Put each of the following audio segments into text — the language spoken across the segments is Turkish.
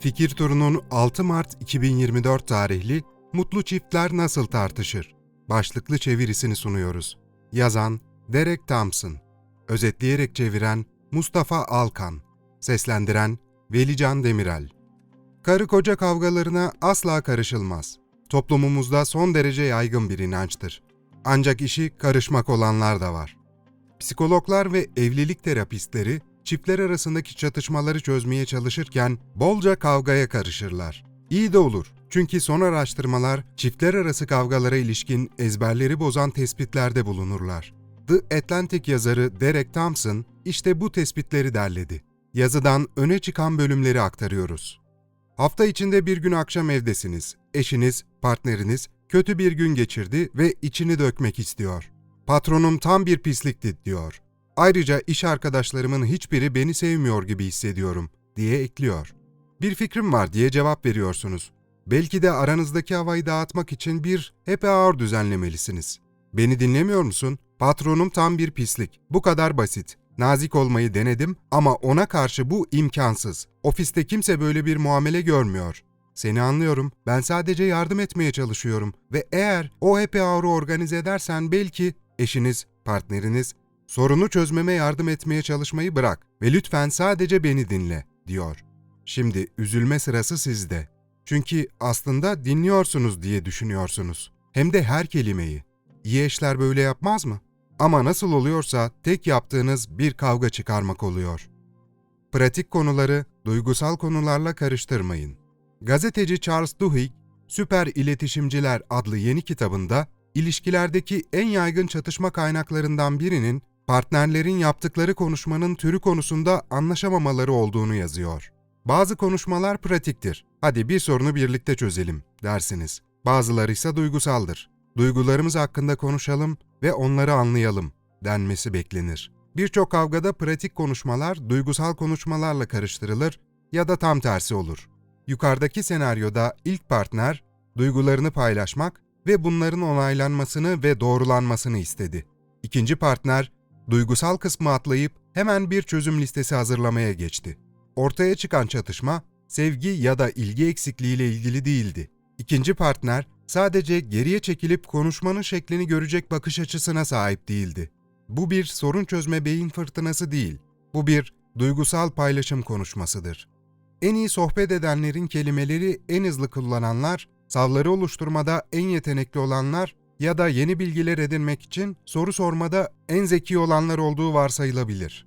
Fikir Turu'nun 6 Mart 2024 tarihli Mutlu Çiftler Nasıl Tartışır? Başlıklı çevirisini sunuyoruz. Yazan Derek Thompson, özetleyerek çeviren Mustafa Alkan, seslendiren Velican Demirel. Karı koca kavgalarına asla karışılmaz. Toplumumuzda son derece yaygın bir inançtır. Ancak işi karışmak olanlar da var. Psikologlar ve evlilik terapistleri çiftler arasındaki çatışmaları çözmeye çalışırken bolca kavgaya karışırlar. İyi de olur. Çünkü son araştırmalar çiftler arası kavgalara ilişkin ezberleri bozan tespitlerde bulunurlar. The Atlantic yazarı Derek Thompson işte bu tespitleri derledi. Yazıdan öne çıkan bölümleri aktarıyoruz. Hafta içinde bir gün akşam evdesiniz. Eşiniz, partneriniz kötü bir gün geçirdi ve içini dökmek istiyor. Patronum tam bir pislikti diyor. Ayrıca iş arkadaşlarımın hiçbiri beni sevmiyor gibi hissediyorum diye ekliyor. Bir fikrim var diye cevap veriyorsunuz. Belki de aranızdaki havayı dağıtmak için bir happy hour düzenlemelisiniz. Beni dinlemiyor musun? Patronum tam bir pislik. Bu kadar basit. Nazik olmayı denedim ama ona karşı bu imkansız. Ofiste kimse böyle bir muamele görmüyor. Seni anlıyorum. Ben sadece yardım etmeye çalışıyorum ve eğer o happy hour'u organize edersen belki eşiniz, partneriniz sorunu çözmeme yardım etmeye çalışmayı bırak ve lütfen sadece beni dinle diyor. Şimdi üzülme sırası sizde. Çünkü aslında dinliyorsunuz diye düşünüyorsunuz. Hem de her kelimeyi. İyi eşler böyle yapmaz mı? Ama nasıl oluyorsa tek yaptığınız bir kavga çıkarmak oluyor. Pratik konuları duygusal konularla karıştırmayın. Gazeteci Charles Duhigg, Süper İletişimciler adlı yeni kitabında ilişkilerdeki en yaygın çatışma kaynaklarından birinin partnerlerin yaptıkları konuşmanın türü konusunda anlaşamamaları olduğunu yazıyor. Bazı konuşmalar pratiktir. Hadi bir sorunu birlikte çözelim dersiniz. Bazıları ise duygusaldır. Duygularımız hakkında konuşalım ve onları anlayalım denmesi beklenir. Birçok kavgada pratik konuşmalar duygusal konuşmalarla karıştırılır ya da tam tersi olur. Yukarıdaki senaryoda ilk partner duygularını paylaşmak ve bunların onaylanmasını ve doğrulanmasını istedi. İkinci partner duygusal kısmı atlayıp hemen bir çözüm listesi hazırlamaya geçti. Ortaya çıkan çatışma sevgi ya da ilgi eksikliğiyle ilgili değildi. İkinci partner sadece geriye çekilip konuşmanın şeklini görecek bakış açısına sahip değildi. Bu bir sorun çözme beyin fırtınası değil. Bu bir duygusal paylaşım konuşmasıdır. En iyi sohbet edenlerin kelimeleri en hızlı kullananlar, savları oluşturmada en yetenekli olanlar ya da yeni bilgiler edinmek için soru sormada en zeki olanlar olduğu varsayılabilir.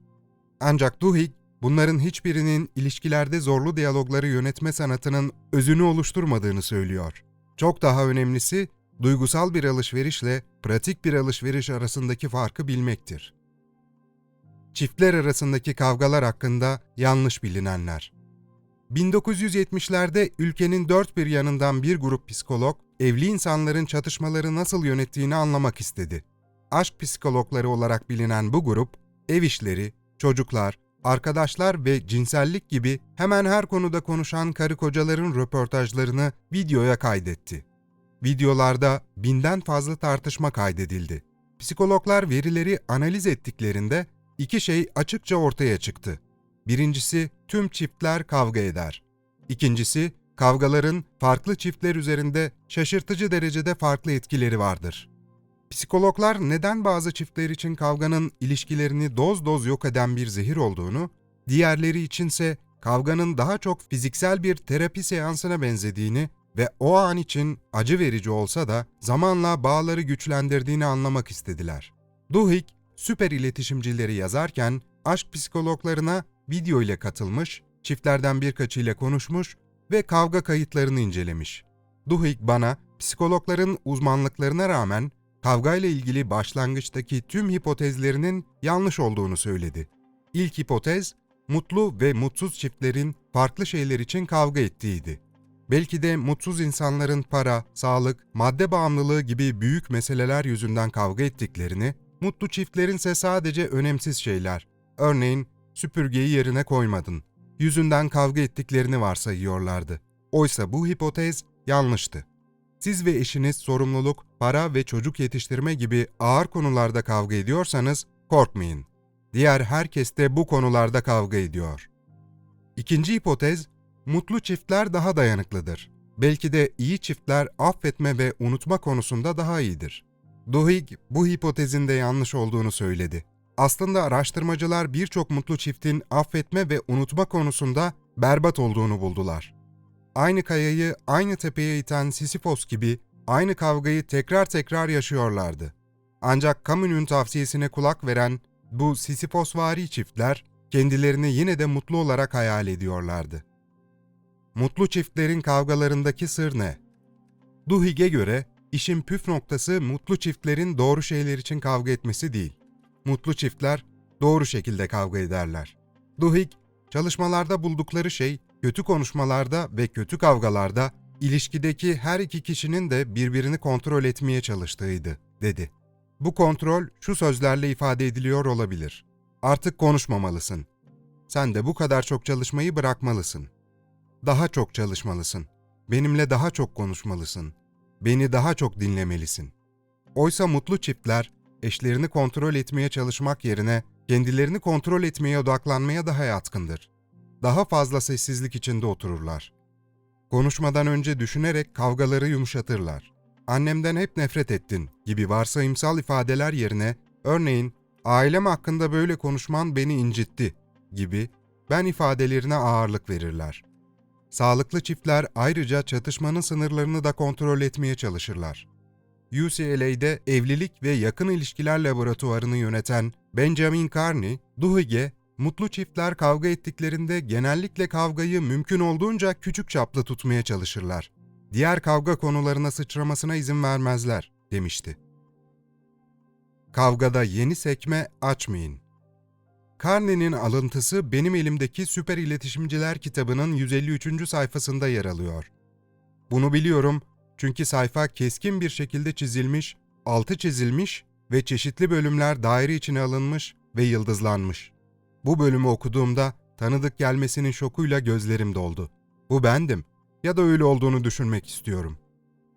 Ancak Duhigg, bunların hiçbirinin ilişkilerde zorlu diyalogları yönetme sanatının özünü oluşturmadığını söylüyor. Çok daha önemlisi, duygusal bir alışverişle pratik bir alışveriş arasındaki farkı bilmektir. Çiftler arasındaki kavgalar hakkında yanlış bilinenler. 1970'lerde ülkenin dört bir yanından bir grup psikolog, evli insanların çatışmaları nasıl yönettiğini anlamak istedi. Aşk psikologları olarak bilinen bu grup, ev işleri, çocuklar, arkadaşlar ve cinsellik gibi hemen her konuda konuşan karı kocaların röportajlarını videoya kaydetti. Videolarda binden fazla tartışma kaydedildi. Psikologlar verileri analiz ettiklerinde iki şey açıkça ortaya çıktı. Birincisi tüm çiftler kavga eder. İkincisi kavgaların farklı çiftler üzerinde şaşırtıcı derecede farklı etkileri vardır. Psikologlar neden bazı çiftler için kavganın ilişkilerini doz doz yok eden bir zehir olduğunu, diğerleri içinse kavganın daha çok fiziksel bir terapi seansına benzediğini ve o an için acı verici olsa da zamanla bağları güçlendirdiğini anlamak istediler. Duhigg, süper iletişimcileri yazarken aşk psikologlarına video ile katılmış, çiftlerden birkaçıyla konuşmuş ve kavga kayıtlarını incelemiş. Duhigg bana psikologların uzmanlıklarına rağmen kavgayla ilgili başlangıçtaki tüm hipotezlerinin yanlış olduğunu söyledi. İlk hipotez, mutlu ve mutsuz çiftlerin farklı şeyler için kavga ettiğiydi. Belki de mutsuz insanların para, sağlık, madde bağımlılığı gibi büyük meseleler yüzünden kavga ettiklerini, mutlu çiftlerin ise sadece önemsiz şeyler, örneğin süpürgeyi yerine koymadın, yüzünden kavga ettiklerini varsayıyorlardı. Oysa bu hipotez yanlıştı. Siz ve eşiniz sorumluluk, para ve çocuk yetiştirme gibi ağır konularda kavga ediyorsanız korkmayın. Diğer herkes de bu konularda kavga ediyor. İkinci hipotez, Mutlu çiftler daha dayanıklıdır. Belki de iyi çiftler affetme ve unutma konusunda daha iyidir. Duhigg bu hipotezin de yanlış olduğunu söyledi. Aslında araştırmacılar birçok mutlu çiftin affetme ve unutma konusunda berbat olduğunu buldular. Aynı kayayı aynı tepeye iten Sisyphos gibi aynı kavgayı tekrar tekrar yaşıyorlardı. Ancak Camus'un tavsiyesine kulak veren bu Sisyphosvari çiftler kendilerini yine de mutlu olarak hayal ediyorlardı. Mutlu çiftlerin kavgalarındaki sır ne? Duhigg'e göre işin püf noktası mutlu çiftlerin doğru şeyler için kavga etmesi değil. Mutlu çiftler doğru şekilde kavga ederler. Duhigg, çalışmalarda buldukları şey kötü konuşmalarda ve kötü kavgalarda ilişkideki her iki kişinin de birbirini kontrol etmeye çalıştığıydı, dedi. Bu kontrol şu sözlerle ifade ediliyor olabilir. Artık konuşmamalısın. Sen de bu kadar çok çalışmayı bırakmalısın. Daha çok çalışmalısın. Benimle daha çok konuşmalısın. Beni daha çok dinlemelisin. Oysa mutlu çiftler eşlerini kontrol etmeye çalışmak yerine kendilerini kontrol etmeye odaklanmaya daha yatkındır. Daha fazla sessizlik içinde otururlar. Konuşmadan önce düşünerek kavgaları yumuşatırlar. Annemden hep nefret ettin gibi varsayımsal ifadeler yerine örneğin ailem hakkında böyle konuşman beni incitti gibi ben ifadelerine ağırlık verirler. Sağlıklı çiftler ayrıca çatışmanın sınırlarını da kontrol etmeye çalışırlar. UCLA'de evlilik ve yakın ilişkiler laboratuvarını yöneten Benjamin Carney, Duhigg'e mutlu çiftler kavga ettiklerinde genellikle kavgayı mümkün olduğunca küçük çaplı tutmaya çalışırlar. Diğer kavga konularına sıçramasına izin vermezler, demişti. Kavgada yeni sekme açmayın. Carney'nin alıntısı benim elimdeki Süper İletişimciler kitabının 153. sayfasında yer alıyor. Bunu biliyorum çünkü sayfa keskin bir şekilde çizilmiş, altı çizilmiş ve çeşitli bölümler daire içine alınmış ve yıldızlanmış. Bu bölümü okuduğumda tanıdık gelmesinin şokuyla gözlerim doldu. Bu bendim ya da öyle olduğunu düşünmek istiyorum.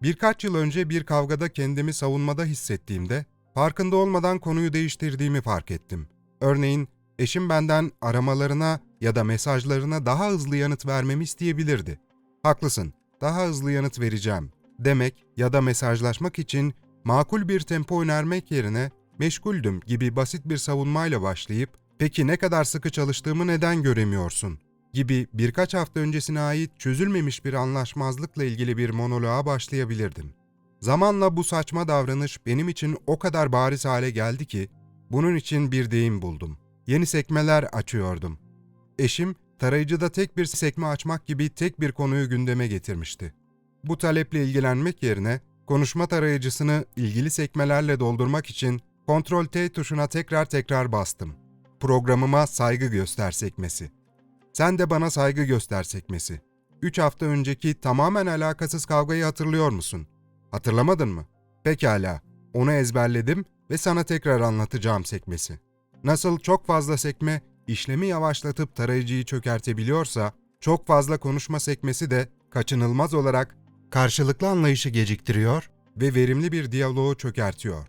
Birkaç yıl önce bir kavgada kendimi savunmada hissettiğimde farkında olmadan konuyu değiştirdiğimi fark ettim. Örneğin eşim benden aramalarına ya da mesajlarına daha hızlı yanıt vermemi isteyebilirdi. Haklısın, daha hızlı yanıt vereceğim demek ya da mesajlaşmak için makul bir tempo önermek yerine meşguldüm gibi basit bir savunmayla başlayıp peki ne kadar sıkı çalıştığımı neden göremiyorsun gibi birkaç hafta öncesine ait çözülmemiş bir anlaşmazlıkla ilgili bir monoloğa başlayabilirdim. Zamanla bu saçma davranış benim için o kadar bariz hale geldi ki bunun için bir deyim buldum. Yeni sekmeler açıyordum. Eşim tarayıcıda tek bir sekme açmak gibi tek bir konuyu gündeme getirmişti. Bu taleple ilgilenmek yerine konuşma tarayıcısını ilgili sekmelerle doldurmak için Ctrl T tuşuna tekrar tekrar bastım. Programıma saygı göster sekmesi. Sen de bana saygı göster sekmesi. Üç hafta önceki tamamen alakasız kavgayı hatırlıyor musun? Hatırlamadın mı? Pekala, onu ezberledim ve sana tekrar anlatacağım sekmesi. Nasıl çok fazla sekme işlemi yavaşlatıp tarayıcıyı çökertebiliyorsa, çok fazla konuşma sekmesi de kaçınılmaz olarak karşılıklı anlayışı geciktiriyor ve verimli bir diyaloğu çökertiyor.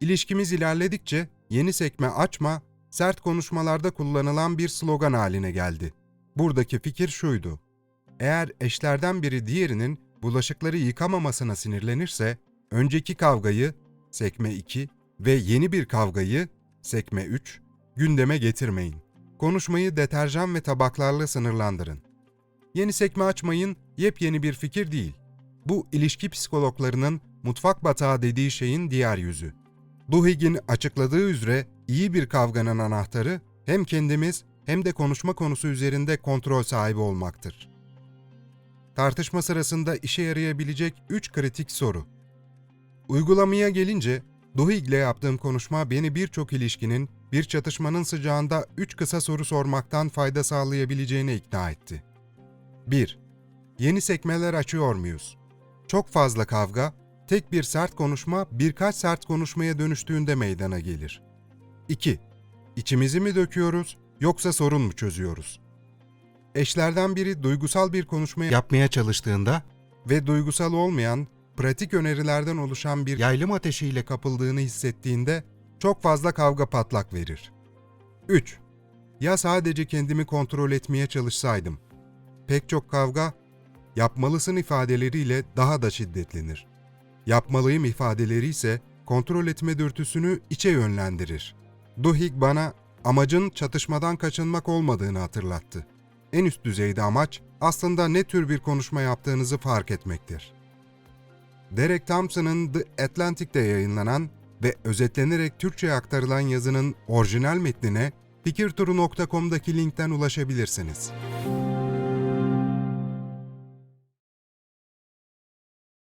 İlişkimiz ilerledikçe yeni sekme açma, sert konuşmalarda kullanılan bir slogan haline geldi. Buradaki fikir şuydu. Eğer eşlerden biri diğerinin bulaşıkları yıkamamasına sinirlenirse, önceki kavgayı, sekme 2 ve yeni bir kavgayı, sekme 3, gündeme getirmeyin. Konuşmayı deterjan ve tabaklarla sınırlandırın. Yeni sekme açmayın, yepyeni bir fikir değil. Bu ilişki psikologlarının mutfak batağı dediği şeyin diğer yüzü. Duhigg'in açıkladığı üzere iyi bir kavganın anahtarı hem kendimiz hem de konuşma konusu üzerinde kontrol sahibi olmaktır. Tartışma sırasında işe yarayabilecek 3 kritik soru. Uygulamaya gelince Duhigg'le yaptığım konuşma beni birçok ilişkinin, bir çatışmanın sıcağında 3 kısa soru sormaktan fayda sağlayabileceğine ikna etti. 1. Yeni sekmeler açıyor muyuz? Çok fazla kavga, tek bir sert konuşma birkaç sert konuşmaya dönüştüğünde meydana gelir. 2. İçimizi mi döküyoruz yoksa sorun mu çözüyoruz? Eşlerden biri duygusal bir konuşma yapmaya çalıştığında ve duygusal olmayan, pratik önerilerden oluşan bir yaylım ateşiyle kapıldığını hissettiğinde çok fazla kavga patlak verir. 3. Ya sadece kendimi kontrol etmeye çalışsaydım? pek çok kavga, yapmalısın ifadeleriyle daha da şiddetlenir. Yapmalıyım ifadeleri ise kontrol etme dürtüsünü içe yönlendirir. Duhigg bana amacın çatışmadan kaçınmak olmadığını hatırlattı. En üst düzeyde amaç aslında ne tür bir konuşma yaptığınızı fark etmektir. Derek Thompson'ın The Atlantic'te yayınlanan ve özetlenerek Türkçe'ye aktarılan yazının orijinal metnine fikirturu.com'daki linkten ulaşabilirsiniz.